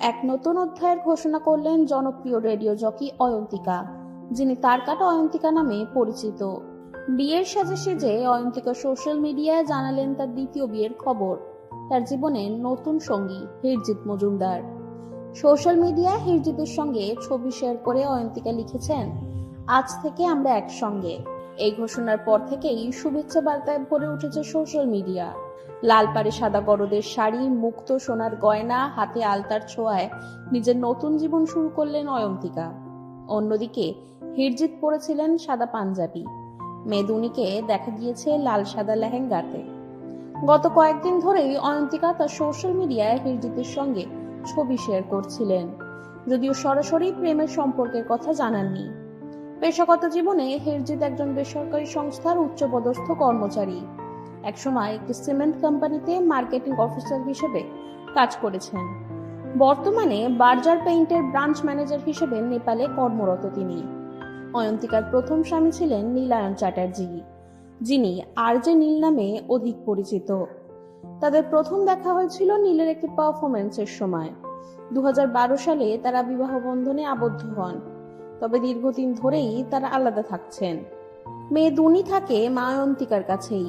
এক নতুন অধ্যায়ের ঘোষণা করলেন জনপ্রিয় রেডিও জকি অয়ন্তিকা, যিনি তার কাটা অয়ন্তিকা নামে পরিচিত। বিয়ের সাজে সেজে অয়ন্তিকা সোশ্যাল মিডিয়ায় জানালেন তার দ্বিতীয় বিয়ের খবর। তার জীবনের নতুন সঙ্গী হিরজিৎ মজুমদার। সোশ্যাল মিডিয়ায় হিরজিতের সঙ্গে ছবি শেয়ার করে অয়ন্তিকা লিখেছেন, আজ থেকে আমরা একসঙ্গে। এই ঘোষণার পর থেকেই শুভেচ্ছা বার্তায় ভরে উঠেছে সোশ্যাল মিডিয়া। লাল পাড়ে সাদা গরদের শাড়ি, মুক্ত সোনার গয়না, হাতে আলতার ছোঁয়ায় নিজের নতুন জীবন শুরু করলেন অয়ন্তিকা। অন্যদিকে হিরজিৎ পরেছিলেন সাদা পাঞ্জাবি। মেদুনিকে দেখা গিয়েছে লাল সাদা লেহেঙ্গাতে। গত কয়েকদিন ধরেই অয়ন্তিকা তার সোশ্যাল মিডিয়ায় হিরজিতের সঙ্গে ছবি শেয়ার করছিলেন। যদিও সরাসরি প্রেমের সম্পর্কের কথা জানাননি। পেশাগত জীবনে হিরজিৎ একজন বেসরকারি সংস্থার উচ্চপদস্থ কর্মচারী। একসময় একটি সিমেন্ট কোম্পানিতে মার্কেটিং অফিসার হিসেবে কাজ করেছেন। বর্তমানে বার্জার পেইন্টের ব্রাঞ্চ ম্যানেজার হিসেবে নেপালে কর্মরত তিনি। অয়ন্তিকার প্রথম স্বামী ছিলেন নীলায়ন চ্যাটার্জি, যিনি আর যে নীল নামে অধিক পরিচিত। তাদের প্রথম দেখা হয়েছিল নীলের একটি পারফরমেন্সের সময়। দু হাজার বারো সালে তারা বিবাহ বন্ধনে আবদ্ধ হন, তবে দীর্ঘদিন ধরেই তারা আলাদা থাকছেন। মেয়ে দুনি থাকে মা অয়ন্তিকার কাছেই।